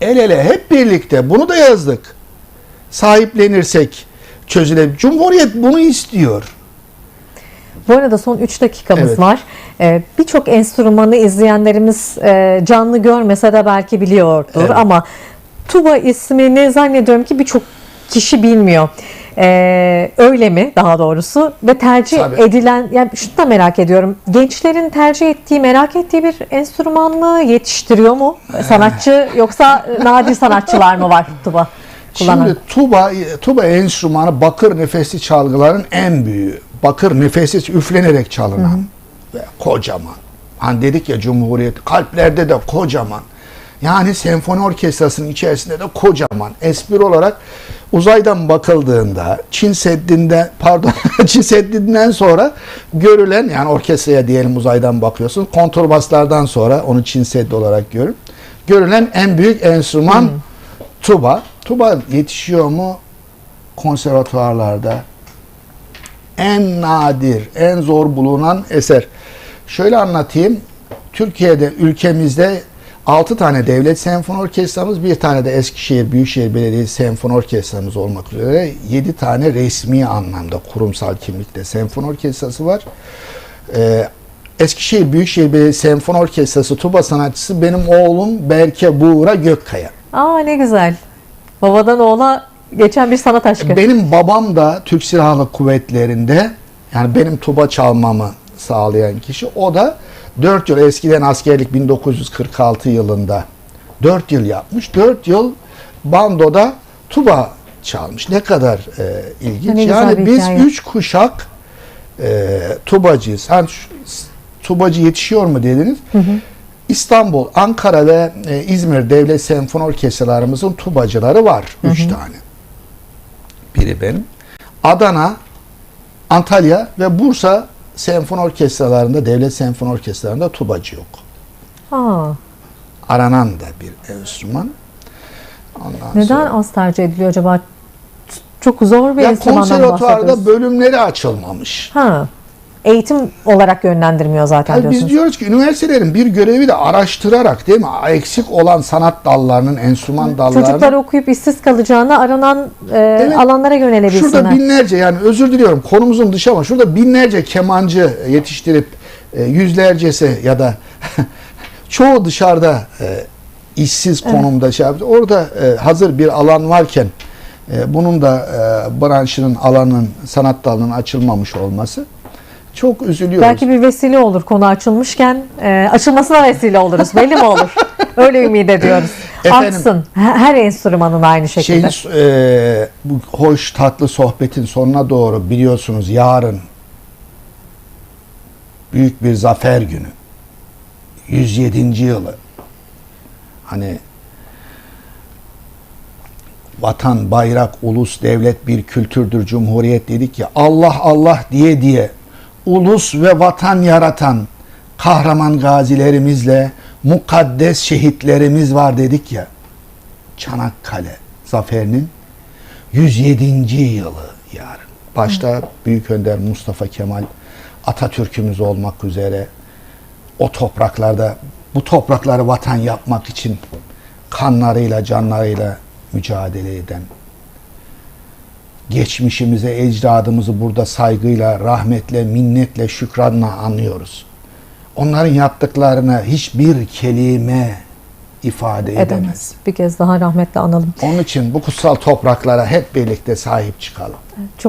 el ele hep birlikte bunu da yazdık. Sahiplenirsek çözülebilir. Cumhuriyet bunu istiyor. Bu arada son 3 dakikamız Evet. var. Ee, Birçok enstrümanı izleyenlerimiz e, canlı görmese de belki biliyordur Evet. ama tuba ismini zannediyorum ki birçok kişi bilmiyor. Ee, öyle mi daha doğrusu ve tercih Tabii. edilen yani şunu da merak ediyorum gençlerin tercih ettiği merak ettiği bir enstrüman mı yetiştiriyor mu sanatçı yoksa nadir sanatçılar mı var tuba kullanan? Şimdi tuba tuba enstrümanı bakır nefesli çalgıların en büyüğü. Bakır nefessiz üflenerek çalınan ve kocaman. Hani dedik ya Cumhuriyet kalplerde de kocaman. Yani senfoni orkestrasının içerisinde de kocaman. Espri olarak uzaydan bakıldığında Çin Seddi'nde pardon Çin Seddi'nden sonra görülen yani orkestraya diyelim uzaydan bakıyorsun. Kontrbaslardan sonra onu Çin Seddi olarak görün. Görülen en büyük enstrüman tuba. Tuba yetişiyor mu konservatuvarlarda? En nadir, en zor bulunan eser. Şöyle anlatayım. Türkiye'de, ülkemizde 6 tane devlet senfoni orkestramız, bir tane de Eskişehir Büyükşehir Belediyesi senfoni orkestramız olmak üzere 7 tane resmi anlamda kurumsal kimlikte senfoni orkestrası var. Ee, Eskişehir Büyükşehir Belediyesi Senfoni Orkestrası tuba sanatçısı benim oğlum Berke Buğra Gökkaya. Aa ne güzel. Babadan oğula geçen bir sanat aşkı. Benim babam da Türk Silahlı Kuvvetleri'nde yani benim tuba çalmamı sağlayan kişi. O da 4 yıl eskiden askerlik 1946 yılında 4 yıl yapmış. 4 yıl bandoda tuba çalmış. Ne kadar e, ilginç. Ne yani biz hikaye. 3 kuşak e, tubacıyız. Hani şu- tubacı yetişiyor mu dediniz? İstanbul, Ankara ve e, İzmir Devlet Senfoni Orkestralarımızın tubacıları var. Üç tane. Biri benim. Adana, Antalya ve Bursa senfoni orkestralarında, devlet senfoni orkestralarında tubacı yok. Aa, Aranan da bir enstrüman. Ondan neden sonra- az tercih ediliyor acaba? Çok zor bir ya enstrümandan konservatuvarda bahsediyoruz. bölümleri açılmamış. Ha. Eğitim olarak yönlendirmiyor zaten Yani biz diyorsunuz. diyoruz ki üniversitelerin bir görevi de araştırarak değil mi? Eksik olan sanat dallarının, enstrüman dallarının Çocuklar okuyup işsiz kalacağına aranan e, Evet. alanlara yönelebilsinler. Şurada binlerce yani özür diliyorum konumuzun dışı ama şurada binlerce kemancı yetiştirip e, yüzlercesi ya da çoğu dışarıda e, işsiz konumda şey yapıyor. Orada e, hazır bir alan varken e, bunun da e, branşının alanın sanat dalının açılmamış olması çok üzülüyoruz. Belki bir vesile olur konu açılmışken e, açılmasına vesile oluruz. Belli mi olur? Öyle ümit ediyoruz. Efendim- Artsın. Her her enstrümanın aynı şekilde. Şeyin, e, bu hoş tatlı sohbetin sonuna doğru biliyorsunuz yarın büyük bir zafer günü. 107. yılı. Hani vatan, bayrak, ulus, devlet bir kültürdür, cumhuriyet dedik ya. Allah Allah diye diye ulus ve vatan yaratan kahraman gazilerimizle mukaddes şehitlerimiz var dedik ya. Çanakkale zaferinin 107. yılı yarın. Başta Büyük Önder Mustafa Kemal Atatürk'ümüz olmak üzere o topraklarda bu toprakları vatan yapmak için kanlarıyla, canlarıyla mücadele eden geçmişimize, ecdadımızı burada saygıyla, rahmetle, minnetle, şükranla anlıyoruz. Onların yaptıklarını hiçbir kelime ifade edemez. Edemez. Bir kez daha rahmetle analım. Onun için bu kutsal topraklara hep birlikte sahip çıkalım. Çok